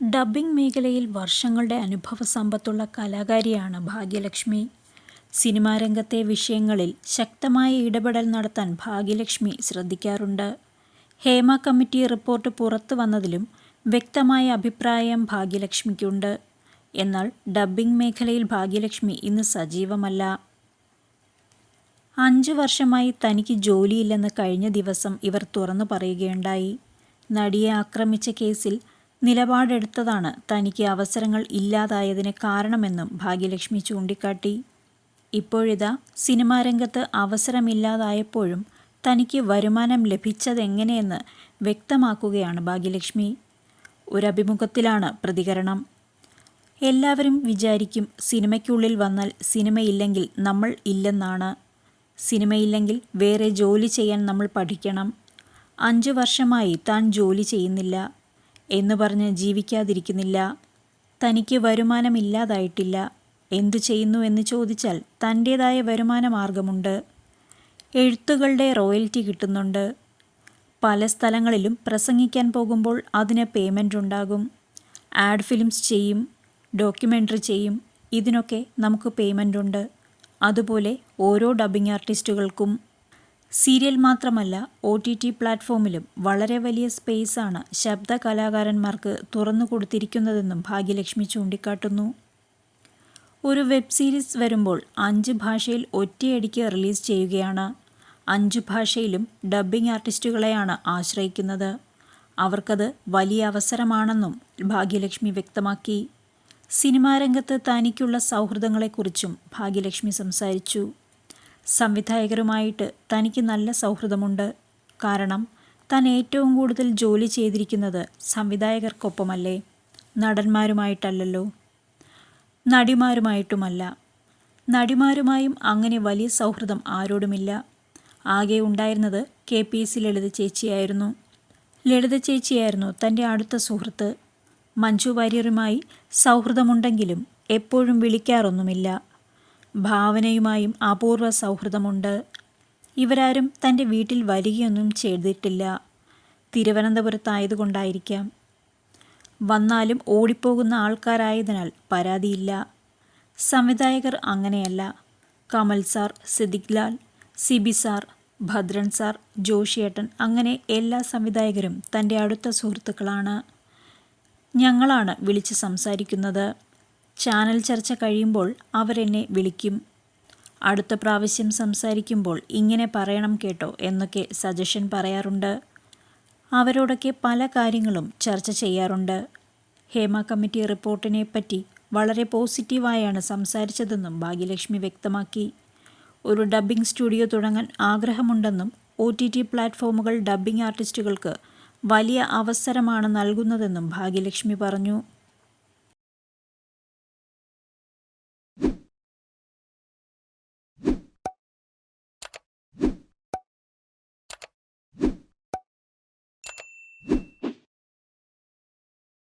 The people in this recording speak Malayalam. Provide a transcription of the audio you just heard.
ഡബ്ബിംഗ് മേഖലയിൽ വർഷങ്ങളുടെ അനുഭവ സമ്പത്തുള്ള കലാകാരിയാണ് ഭാഗ്യലക്ഷ്മി. സിനിമാ രംഗത്തെ വിഷയങ്ങളിൽ ശക്തമായ ഇടപെടൽ നടത്താൻ ഭാഗ്യലക്ഷ്മി ശ്രദ്ധിക്കാറുണ്ട്. ഹേമ കമ്മിറ്റി റിപ്പോർട്ട് പുറത്തു വന്നതിലും വ്യക്തമായ അഭിപ്രായം ഭാഗ്യലക്ഷ്മിക്കുണ്ട്. എന്നാൽ ഡബ്ബിംഗ് മേഖലയിൽ ഭാഗ്യലക്ഷ്മി ഇന്ന് സജീവമല്ല. അഞ്ചു വർഷമായി തനിക്ക് ജോലിയില്ലെന്ന് കഴിഞ്ഞ ദിവസം ഇവർ തുറന്നു പറയുകയുണ്ടായി. നടിയെ ആക്രമിച്ച കേസിൽ നിലപാടെടുത്തതാണ് തനിക്ക് അവസരങ്ങൾ ഇല്ലാതായതിന് കാരണമെന്നും ഭാഗ്യലക്ഷ്മി ചൂണ്ടിക്കാട്ടി. ഇപ്പോഴിതാ സിനിമാ രംഗത്ത് അവസരമില്ലാതായപ്പോഴും തനിക്ക് വരുമാനം ലഭിച്ചതെങ്ങനെയെന്ന് വ്യക്തമാക്കുകയാണ് ഭാഗ്യലക്ഷ്മി. ഒരഭിമുഖത്തിലാണ് പ്രതികരണം. എല്ലാവരും വിചാരിക്കും സിനിമയ്ക്കുള്ളിൽ വന്നാൽ സിനിമയില്ലെങ്കിൽ നമ്മൾ ഇല്ലെന്നാണ്. സിനിമയില്ലെങ്കിൽ വേറെ ജോലി ചെയ്യാൻ നമ്മൾ പഠിക്കണം. അഞ്ചു വർഷമായി താൻ ജോലി ചെയ്യുന്നില്ല. എന്ന് പറഞ്ഞ് ജീവിക്കാതിരിക്കുന്നില്ല. തനിക്ക് വരുമാനമില്ലാതായിട്ടില്ല. എന്തു ചെയ്യുന്നു എന്ന് ചോദിച്ചാൽ തന്റേതായ വരുമാന മാർഗമുണ്ട് എഴുത്തുകളുടെ റോയൽറ്റി കിട്ടുന്നുണ്ട്. പല സ്ഥലങ്ങളിലും പ്രസംഗിക്കാൻ പോകുമ്പോൾ അതിന് പേയ്മെന്റ് ഉണ്ടാകും. ആഡ് ഫിലിംസ് ചെയ്യും ഡോക്യുമെന്ററി ചെയ്യും ഇതിനൊക്കെ നമുക്ക് പേയ്മെന്റ് ഉണ്ട്. അതുപോലെ ഓരോ ഡബ്ബിംഗ് ആർട്ടിസ്റ്റുകൾക്കും. സീരിയൽ മാത്രമല്ല ഒ ടി ടി പ്ലാറ്റ്ഫോമിലും വളരെ വലിയ സ്പേസാണ് ശബ്ദ കലാകാരന്മാർക്ക് തുറന്നു കൊടുത്തിരിക്കുന്നതെന്നും ഭാഗ്യലക്ഷ്മി ചൂണ്ടിക്കാട്ടുന്നു. ഒരു വെബ് സീരീസ് വരുമ്പോൾ അഞ്ച് ഭാഷയിൽ ഒറ്റയടിക്ക് റിലീസ് ചെയ്യുകയാണ്. അഞ്ച് ഭാഷയിലും ഡബ്ബിംഗ് ആർട്ടിസ്റ്റുകളെയാണ് ആശ്രയിക്കുന്നത്. അവർക്കത് വലിയ അവസരമാണെന്നും ഭാഗ്യലക്ഷ്മി വ്യക്തമാക്കി. സിനിമാരംഗത്ത് തനിക്കുള്ള സൗഹൃദങ്ങളെക്കുറിച്ചും ഭാഗ്യലക്ഷ്മി സംസാരിച്ചു. സംവിധായകരുമായിട്ട് തനിക്ക് നല്ല സൗഹൃദമുണ്ട്. കാരണം താൻ ഏറ്റവും കൂടുതൽ ജോലി ചെയ്തിരിക്കുന്നത് സംവിധായകർക്കൊപ്പമല്ലേ? നടന്മാരുമായിട്ടല്ലല്ലോ. നടിമാരുമായിട്ടുമല്ല. നടിമാരുമായും അങ്ങനെ വലിയ സൗഹൃദം ആരോടുമില്ല. ആകെ ഉണ്ടായിരുന്നത് കെ പി എസ് ലളിത ചേച്ചിയായിരുന്നു. ലളിത ചേച്ചിയായിരുന്നു തന്റെ അടുത്ത സുഹൃത്ത്. മഞ്ജു വാര്യരുമായി സൗഹൃദമുണ്ടെങ്കിലും എപ്പോഴും വിളിക്കാറൊന്നുമില്ല. ഭാവനയുമായും അപൂർവ സൗഹൃദമുണ്ട്. ഇവരാരും തന്റെ വീട്ടിൽ വരികയൊന്നും ചെയ്തിട്ടില്ല. തിരുവനന്തപുരത്തായതുകൊണ്ടായിരിക്കാം. വന്നാലും ഓടിപ്പോകുന്ന ആൾക്കാരായതിനാൽ പരാതിയില്ല. സംവിധായകർ അങ്ങനെയല്ല. Kamal sir Siddique Lal Sibi sir Bhadran sir ജോഷിയേട്ടൻ അങ്ങനെ എല്ലാ സംവിധായകരും തന്റെ അടുത്ത സുഹൃത്തുക്കളാണ്. ഞങ്ങളാണ് വിളിച്ച് സംസാരിക്കുന്നത്. ചാനൽ ചർച്ച കഴിയുമ്പോൾ അവരെന്നെ വിളിക്കും. അടുത്ത പ്രാവശ്യം സംസാരിക്കുമ്പോൾ ഇങ്ങനെ പറയണം കേട്ടോ എന്നൊക്കെ സജഷൻ പറയാറുണ്ട്. അവരോടൊക്കെ പല കാര്യങ്ങളും ചർച്ച ചെയ്യാറുണ്ട്. ഹേമ കമ്മിറ്റി റിപ്പോർട്ടിനെ പറ്റി വളരെ പോസിറ്റീവായാണ് സംസാരിച്ചതെന്നും ഭാഗ്യലക്ഷ്മി വ്യക്തമാക്കി. ഒരു ഡബ്ബിംഗ് സ്റ്റുഡിയോ തുടങ്ങാൻ ആഗ്രഹമുണ്ടെന്നും ഒ ടി ടി പ്ലാറ്റ്ഫോമുകൾ ഡബ്ബിംഗ് ആർട്ടിസ്റ്റുകൾക്ക് വലിയ അവസരമാണ് നൽകുന്നതെന്നും ഭാഗ്യലക്ഷ്മി പറഞ്ഞു.